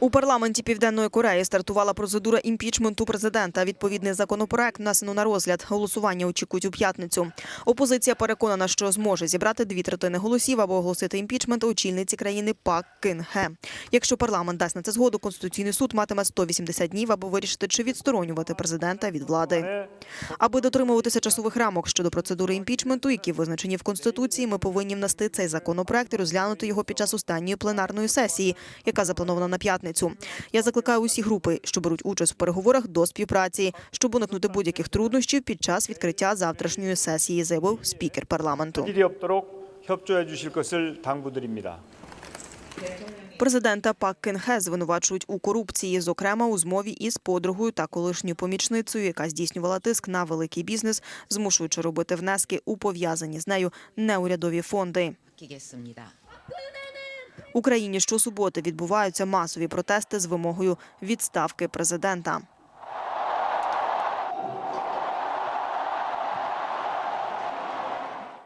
У парламенті Південної Кореї стартувала процедура імпічменту президента. Відповідний законопроект внесено на розгляд. Голосування очікують у п'ятницю. Опозиція переконана, що зможе зібрати дві третини голосів або оголосити імпічмент очільниці країни Пак Кин Ге. Якщо парламент дасть на це згоду, конституційний суд матиме 180 днів, аби вирішити, чи відсторонювати президента від влади. Аби дотримуватися часових рамок щодо процедури імпічменту, які визначені в конституції, ми повинні внести цей законопроект і розглянути його під час останньої пленарної сесії, яка запланована на п'ятницю п'ятницю. Я закликаю усі групи, що беруть участь у переговорах до співпраці, щоб уникнути будь-яких труднощів під час відкриття завтрашньої сесії, заявив спікер парламенту. Президента Пак Кінге звинувачують у корупції, зокрема у змові із подругою та колишньою помічницею, яка здійснювала тиск на великий бізнес, змушуючи робити внески у пов'язані з нею неурядові фонди. Україні щосуботи відбуваються масові протести з вимогою відставки президента.